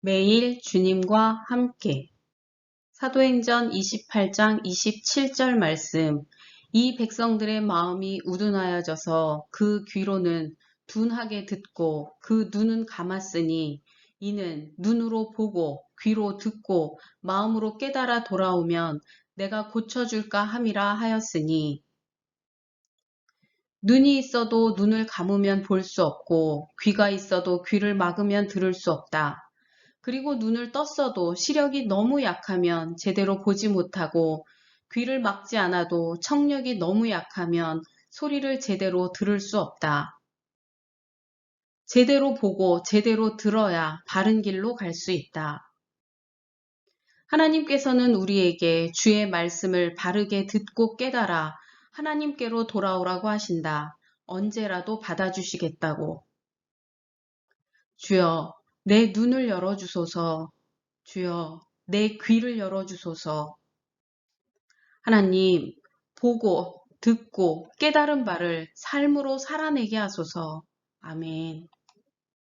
매일 주님과 함께. 사도행전 28장 27절 말씀. 이 백성들의 마음이 우둔하여져서 그 귀로는 둔하게 듣고 그 눈은 감았으니 이는 눈으로 보고 귀로 듣고 마음으로 깨달아 돌아오면 내가 고쳐줄까 함이라 하였으니. 눈이 있어도 눈을 감으면 볼 수 없고 귀가 있어도 귀를 막으면 들을 수 없다. 그리고 눈을 떴어도 시력이 너무 약하면 제대로 보지 못하고 귀를 막지 않아도 청력이 너무 약하면 소리를 제대로 들을 수 없다. 제대로 보고 제대로 들어야 바른 길로 갈 수 있다. 하나님께서는 우리에게 주의 말씀을 바르게 듣고 깨달아 하나님께로 돌아오라고 하신다. 언제라도 받아주시겠다고. 주여, 내 눈을 열어주소서. 주여, 내 귀를 열어주소서. 하나님, 보고, 듣고, 깨달은 바를 삶으로 살아내게 하소서. 아멘.